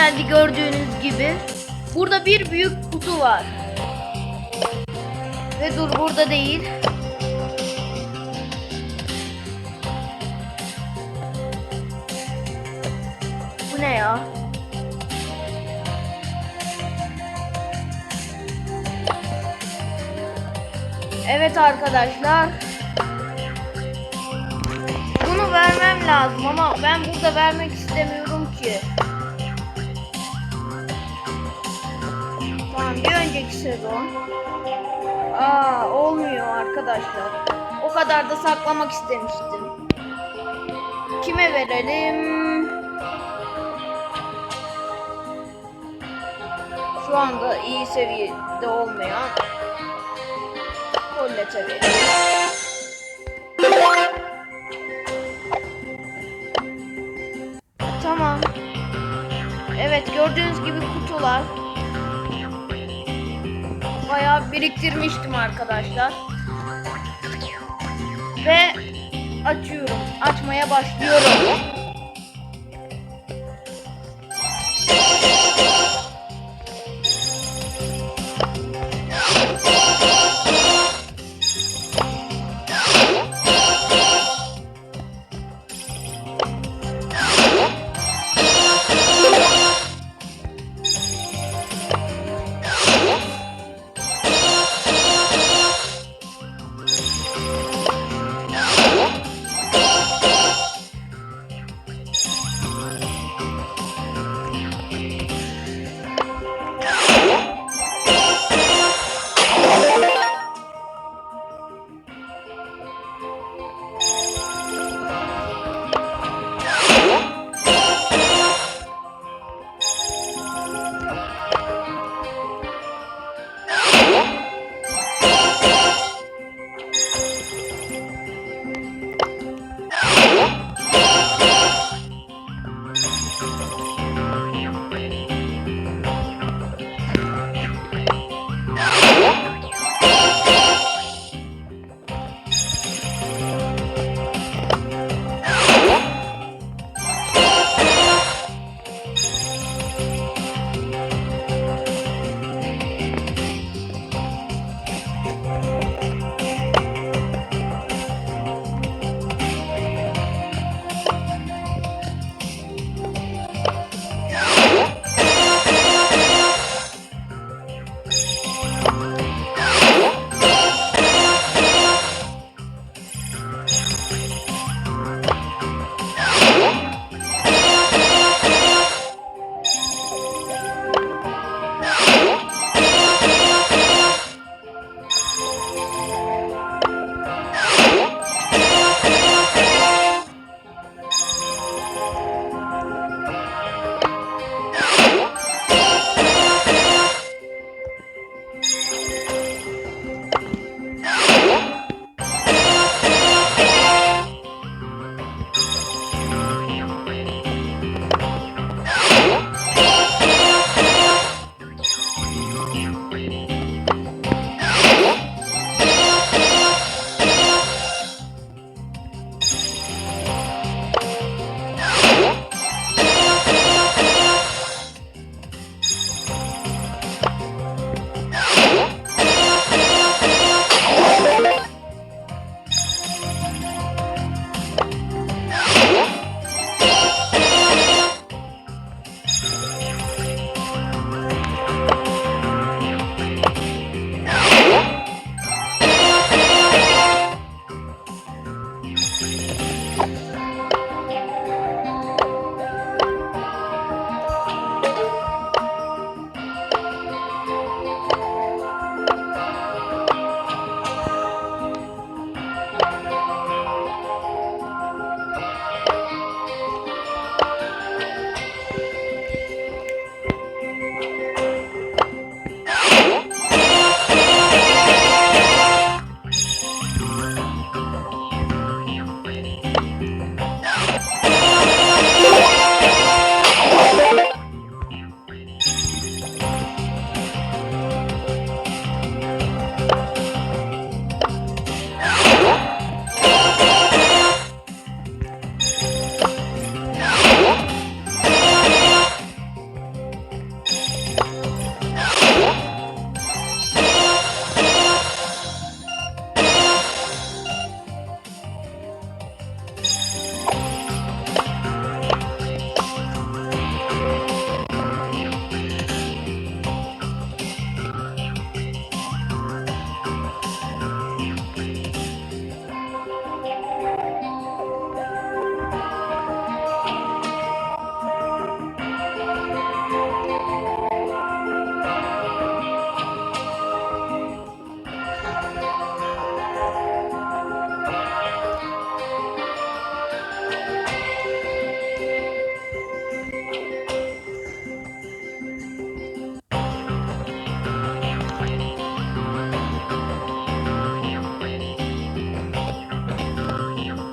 geldi gördüğünüz gibi. Burada bir büyük kutu var. Ve dur burada değil. Bu ne ya? Evet arkadaşlar. Bunu vermem lazım ama ben burada vermek istemiyorum ki. Tamam bir önceki sezon. Aa olmuyor arkadaşlar. O kadar da saklamak istemiştim. Kime verelim? Şu anda iyi seviyede olmayan Collette'e verelim. Tamam. Evet gördüğünüz gibi kutular. Bayağı biriktirmiştim arkadaşlar. Ve açıyorum. Açmaya başlıyorum.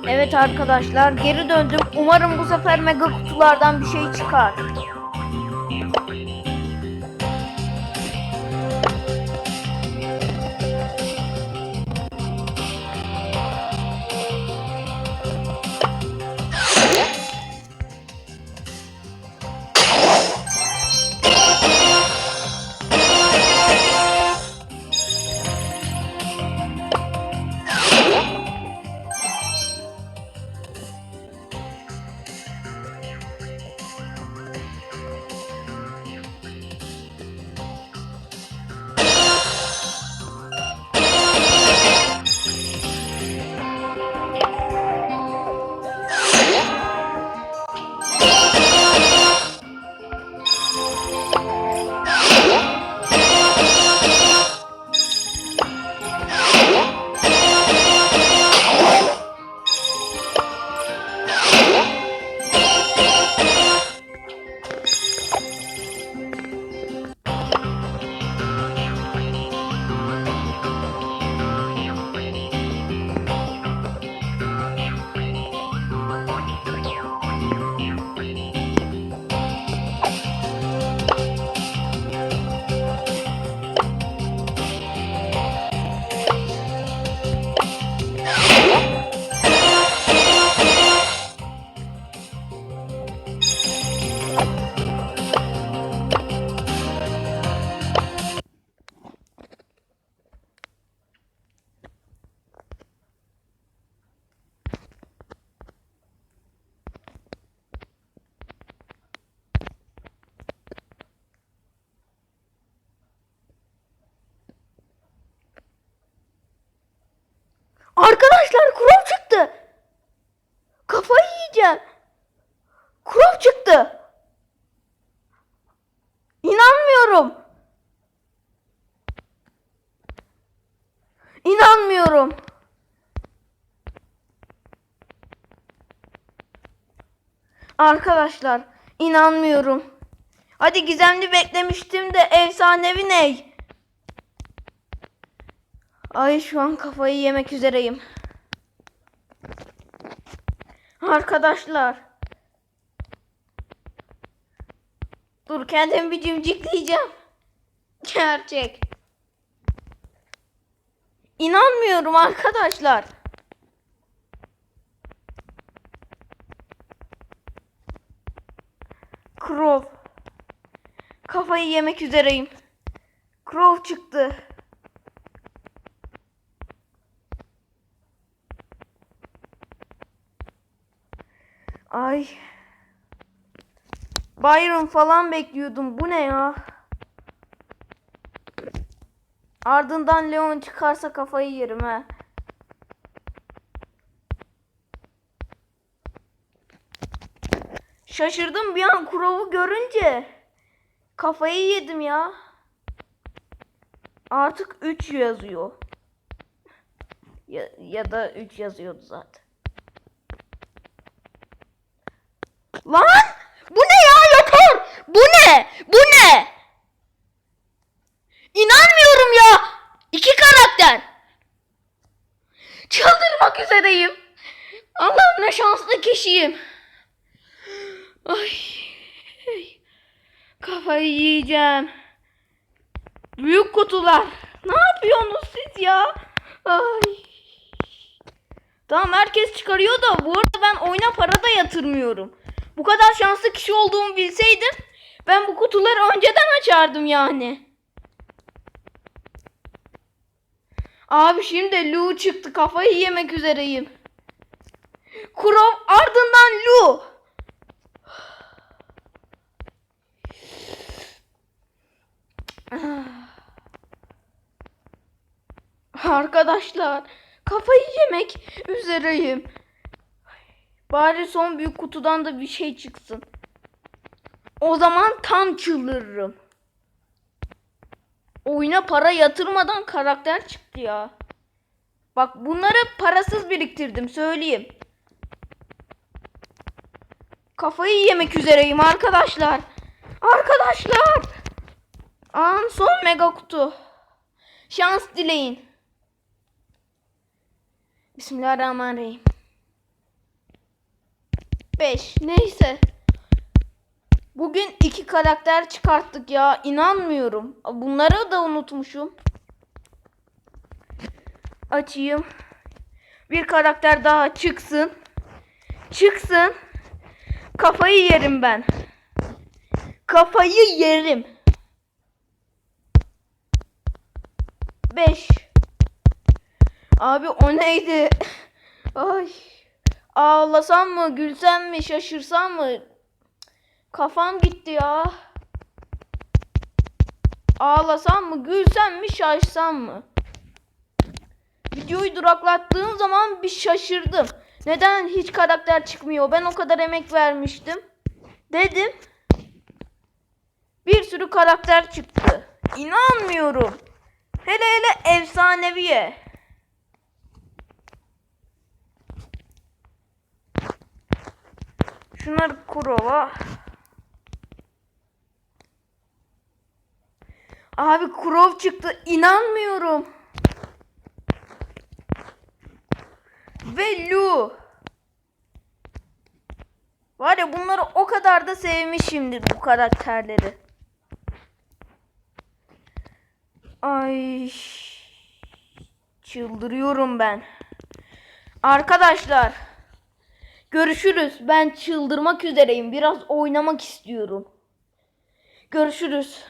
Evet arkadaşlar geri döndüm. Umarım bu sefer mega kutulardan bir şey çıkar. Arkadaşlar kurov çıktı. Kafayı yiyeceğim. Kurov çıktı. İnanmıyorum. İnanmıyorum. Arkadaşlar inanmıyorum. Hadi gizemli beklemiştim de efsanevi ney? Ay şu an kafayı yemek üzereyim. Arkadaşlar. Dur kendimi bir cimcikleyeceğim. Gerçek. İnanmıyorum arkadaşlar. Crow. Kafayı yemek üzereyim. Crow çıktı. Ay. Byron falan bekliyordum. Bu ne ya? Ardından Leon çıkarsa kafayı yerim ha. Şaşırdım bir an Kurov'u görünce. Kafayı yedim ya. Artık 3 yazıyor. Ya, ya da 3 yazıyordu zaten. Lan! Bu ne ya yeter! Bu ne? Bu ne? İnanmıyorum ya! İki karakter. Çıldırmak üzereyim. Allah'ım ne şanslı kişiyim. Ay. Kafayı yiyeceğim. Büyük kutular. Ne yapıyorsunuz siz ya? Ay. Tamam herkes çıkarıyor da bu arada ben oyuna para da yatırmıyorum. Bu kadar şanslı kişi olduğumu bilseydim ben bu kutuları önceden açardım yani. Abi şimdi Lu çıktı kafayı yemek üzereyim. Kurov ardından Lu. Arkadaşlar kafayı yemek üzereyim. Bari son büyük kutudan da bir şey çıksın. O zaman tam çıldırırım. Oyuna para yatırmadan karakter çıktı ya. Bak bunları parasız biriktirdim söyleyeyim. Kafayı yemek üzereyim arkadaşlar. Arkadaşlar. An son mega kutu. Şans dileyin. Bismillahirrahmanirrahim. 5. Neyse. Bugün iki karakter çıkarttık ya. İnanmıyorum. Bunları da unutmuşum. Açayım. Bir karakter daha çıksın. Çıksın. Kafayı yerim ben. Kafayı yerim. 5. Abi o neydi? Ay. Ağlasam mı, gülsem mi, şaşırsam mı? Kafam gitti ya. Ağlasam mı, gülsem mi, şaşsam mı? Videoyu duraklattığım zaman bir şaşırdım. Neden hiç karakter çıkmıyor? Ben o kadar emek vermiştim. Dedim. Bir sürü karakter çıktı. İnanmıyorum. Hele hele efsaneviye. Şunları Kurova. Abi Kurov çıktı. İnanmıyorum. Ve Lu. Var ya bunları o kadar da sevmişimdir bu karakterleri. Ay. Çıldırıyorum ben. Arkadaşlar. Görüşürüz. Ben çıldırmak üzereyim. Biraz oynamak istiyorum. Görüşürüz.